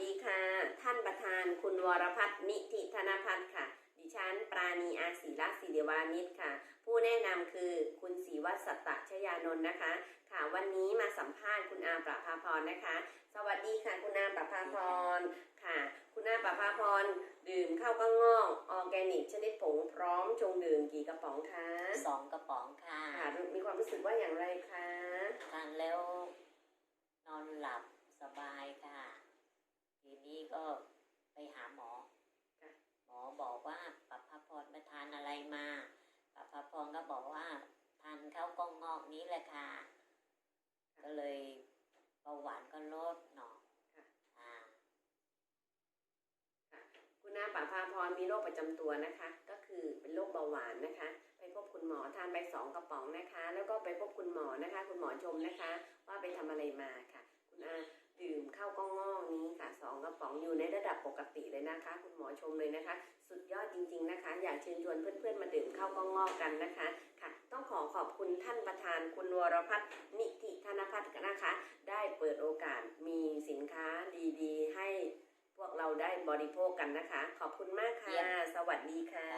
ดีค่ะ ท่านประธานคุณวรพัฒน์นิติธนพัฒน์ค่ะ ดิฉันปราณีอาศีรักศิเดวานิชค่ะ ผู้แนะนำคือคุณศรีวัฒน์สัตตชยานนท์นะคะ ค่ะวันนี้มาสัมภาษณ์คุณอาประภาพรนะคะ สวัสดีค่ะ คุณอาประภาพรค่ะ คุณอาประภาพรดื่มข้าวกล้องงอกออร์แกนิกชนิดผงพร้อมชงดื่มกี่กระป๋องคะสองกระป๋องค่ะค่ะมีความรู้สึกว่าอย่างไรคะทานแล้วนอนหลับสบายค่ะ ทีนี้ก็ไปหาหมอ ค่ะ หมอบอกว่าปับพพรไปทาน อะไรมาปับพพรก็บอกว่าทานข้าวกล้องงอกนี้แหละค่ะ ก็เลยเบาหวานก็ลดหนอค่ะอ่าคุณอาป่าพาพรมีโรคประจำตัวนะคะ ก็คือเป็นโรคเบาหวานนะคะ ไปพบคุณหมอทานไปสองกระป๋องนะคะ แล้วก็ไปพบคุณหมอนะคะ คุณหมอชมนะคะ ว่าไปทำอะไรมาค่ะ คุณอาดื่มข้าวกล้องงอกนี้ค่ะสองกระป๋องอยู่ในระดับปกติเลยนะคะ คุณหมอชมเลยนะคะสุดย อดจริง ๆนะคะ อยากเชิญชวนเพื่อนๆมาดื่มข้าวกล้องงอกกันนะคะค่ะ ต้องขอขอบคุณท่านประธานคุณวรพัฒน์นิติธนพัฒน์นะคะ ได้เปิดโอกาสมีสินค้าดีๆ ให้พวกเราได้บริโภคกันนะคะ ขอบคุณมากค่ะ สวัสดีค่ะค่ะ